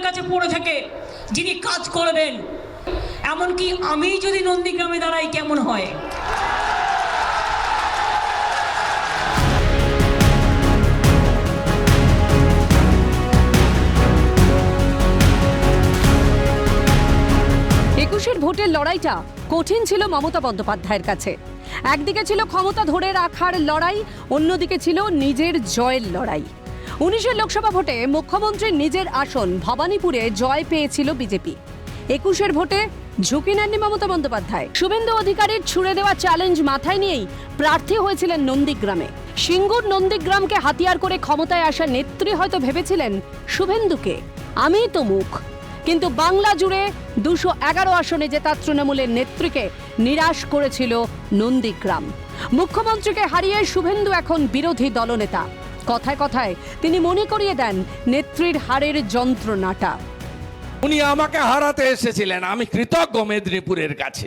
আপনাদের কাছে পড়ে থাকে, যিনি কাজ করবেন। এমনকি আমি যদি নন্দীগ্রামে দাঁড়াই, কেমন হয়? একুশের ভোটের লড়াইটা কঠিন ছিল মমতা বন্দ্যোপাধ্যায়ের কাছে। একদিকে ছিল ক্ষমতা ধরে রাখার লড়াই, অন্যদিকে ছিল নিজের জয়ের লড়াই। উনিশের লোকসভা ভোটে মুখ্যমন্ত্রীর নিজের আসন ভবানীপুরে জয় পেয়েছিল বিজেপি। একুশের ভোটে ঝুঁকি নেননি মমতা বন্দ্যোপাধ্যায়। শুভেন্দু অধিকারীর ছুড়ে দেওয়া চ্যালেঞ্জ মাথায় নিয়েই প্রার্থী হয়েছিলেন নন্দীগ্রামে। সিঙ্গুর নন্দীগ্রামকে হাতিয়ার করে ক্ষমতায় আসা নেত্রী হয়তো ভেবেছিলেন শুভেন্দুকে। আমিই তো মুখ। কিন্তু বাংলা জুড়ে দুশো এগারো আসনে জেতা তৃণমূলের নেত্রীকে নিরাশ করেছিল নন্দীগ্রাম। মুখ্যমন্ত্রীকে হারিয়ে শুভেন্দু এখন বিরোধী দলনেতা। কথায় কথায় তিনি মনে করিয়ে দেন নেত্রীর হারের যন্ত্রণাটা। উনি আমাকে হারাতে এসেছিলেন। আমি কৃতজ্ঞ মেদিনীপুরের কাছে।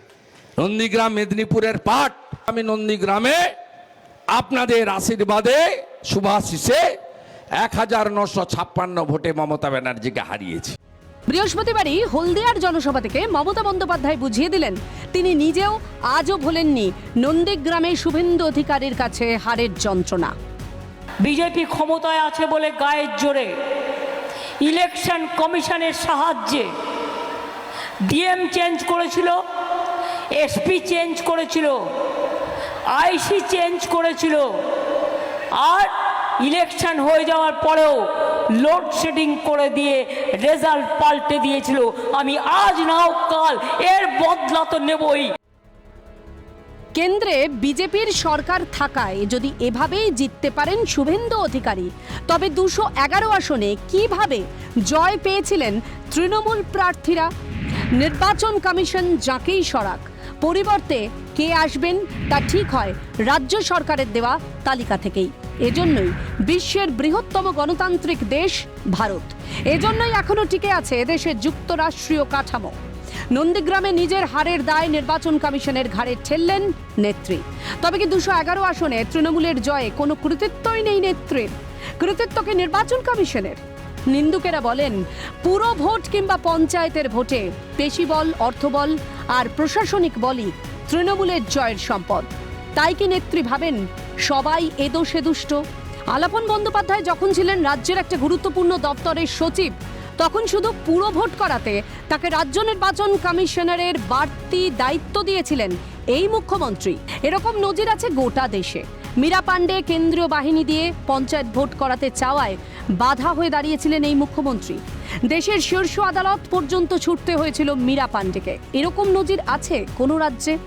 নন্দীগ্রাম মেদিনীপুরের পাট আমি নন্দীগ্রামে আপনাদের আশীর্বাদে শুভাশিসে এক হাজার নশো ছাপ্পান্ন ভোটে মমতা ব্যানার্জিকে হারিয়েছি। বৃহস্পতিবারই হলদিয়ার জনসভা থেকে মমতা বন্দ্যোপাধ্যায় বুঝিয়ে দিলেন তিনি নিজেও আজও ভোলেননি। নন্দীগ্রামে শুভেন্দু অধিকারীর কাছে হারের যন্ত্রণা। বিজেপি ক্ষমতায় আছে বলে গায়ের জোরে। ইলেকশন কমিশনের সাহায্যে ডিএম চেঞ্জ করেছিল, এসপি চেঞ্জ করেছিল, আইসি চেঞ্জ করেছিল। আর ইলেকশন হয়ে যাওয়ার পরেও লোডশেডিং করে দিয়ে রেজাল্ট পাল্টে দিয়েছিল। আমি আজ নাও কাল এর বদলা তো নেবই। কেন্দ্রে বিজেপির সরকার থাকায় যদি এভাবেই জিততে পারেন শুভেন্দু অধিকারী, তবে দুশো এগারো আসনে কীভাবে জয় পেয়েছিলেন তৃণমূল প্রার্থীরা? নির্বাচন কমিশন যাকেই সরাক, পরিবর্তে কে আসবেন তা ঠিক হয় রাজ্য সরকারের দেওয়া তালিকা থেকেই। এজন্যই বিশ্বের বৃহত্তম গণতান্ত্রিক দেশ ভারত। এজন্যই এখনও টিকে আছে এদেশের যুক্তরাষ্ট্রীয় কাঠামো। নন্দীগ্রামে নিজের হারের দায় নির্বাচন কমিশনের ঘাড়ে ঠেললেন নেত্রী। তবে কি দুশো এগারো আসনে তৃণমূলের জয়ে কোনো কৃতিত্বই নেই নেত্রীর? কৃতিত্বকে নির্বাচন কমিশনের? নিন্দুকেরা বলেন, পুরো ভোট কিংবা পঞ্চায়েতের ভোটে পেশি বল অর্থবল আর প্রশাসনিক বলই তৃণমূলের জয়ের সম্পদ। তাই কি নেত্রী ভাবেন, সবাই এদোষে দুষ্ট? আলাপন বন্দ্যোপাধ্যায় যখন ছিলেন রাজ্যের একটা গুরুত্বপূর্ণ দপ্তরের সচিব তখন শুধু পুরো ভোট করাতে তাকে রাজ্য নির্বাচন কমিশনারের বাড়তি দায়িত্ব দিয়েছিলেন এই মুখ্যমন্ত্রী। এরকম নজির আছে গোটা দেশে। মীরা পাণ্ডে কেন্দ্রীয় বাহিনী দিয়ে পঞ্চায়েত ভোট করাতে চাওয়ায় বাধা হয়ে দাঁড়িয়েছিলেন এই মুখ্যমন্ত্রী। দেশের শীর্ষ আদালত পর্যন্ত ছুটতে হয়েছিল মীরা পাণ্ডেকে। এরকম নজির আছে কোনো রাজ্যে?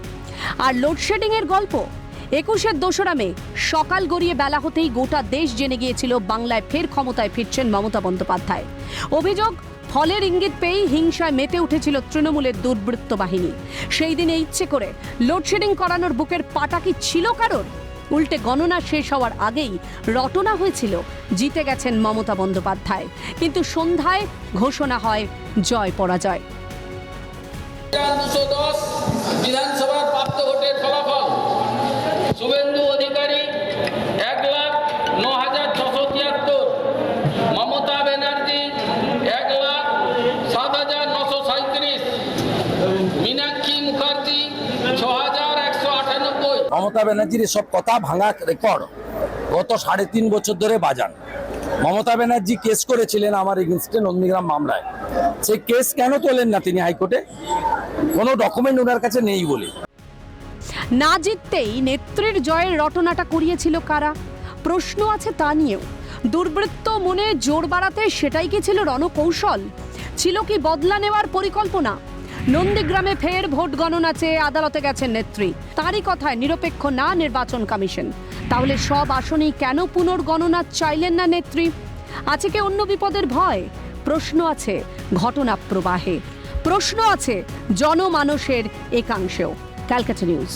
আর লোডশেডিং এর গল্প? একুশের দোসরা মে সকাল গড়িয়ে বেলা হতেই গোটা দেশ জেনে গিয়েছিল বাংলায় ফের ক্ষমতায় ফিরছেন মমতা বন্দ্যোপাধ্যায়। অভিযোগ, ফলের ইঙ্গিত পেয়েই হিংসায় মেতে উঠেছিল তৃণমূলের দুর্বৃত্ত বাহিনী। সেই দিনে ইচ্ছে করে লোডশেডিং করানোর বুকের পাটা কি ছিল কারোর? উল্টে গণনা শেষ হওয়ার আগেই রটনা হয়েছিল, জিতে গেছেন মমতা বন্দ্যোপাধ্যায়। কিন্তু সন্ধ্যায় ঘোষণা হয় জয় পরাজয়। দুশো দশ বিধানসভার প্রাপ্ত ভোটের ফলাফল শুভেন্দু অধিকারী এক লাখ ন হাজার ছশো তিয়াত্তর মমতা ব্যানার্জি এক লাখ সাত হাজার নশো সাঁত্রিশ মীনাক্ষী মুখার্জি ছ হাজার একশো আটানব্বই মমতা ব্যানার্জির এসব কথা ভাঙা রেকর্ড গত সাড়ে তিন বছর ধরে বাজান। মমতা ব্যানার্জি কেস করেছিলেন আমার এগেনস্টে নন্দীগ্রাম মামলায়। সেই কেস কেন তোলেন না তিনি হাইকোর্টে? কোনো ডকুমেন্ট ওনার কাছে নেই বলে। না জিততেই নেত্রীর জয়ের রটনাটা করিয়েছিল কারা? প্রশ্ন আছে তা নিয়েও। দুর্বৃত্ত মনে জোর বাড়াতে সেটাই কি ছিল রণকৌশল? ছিল কি বদলা নেওয়ার পরিকল্পনা? নন্দীগ্রামে ফের ভোট গণনা চেয়ে আদালতে গেছেন নেত্রী। তারই কথায় নিরপেক্ষ না নির্বাচন কমিশন। তাহলে সব আসনেই কেন পুনর্গণনা চাইলেন না নেত্রী? আছে কি অন্য বিপদের ভয়? প্রশ্ন আছে ঘটনা প্রবাহে। প্রশ্ন আছে জনমানুষের একাংশেও। ক্যালকাটা নিউজ।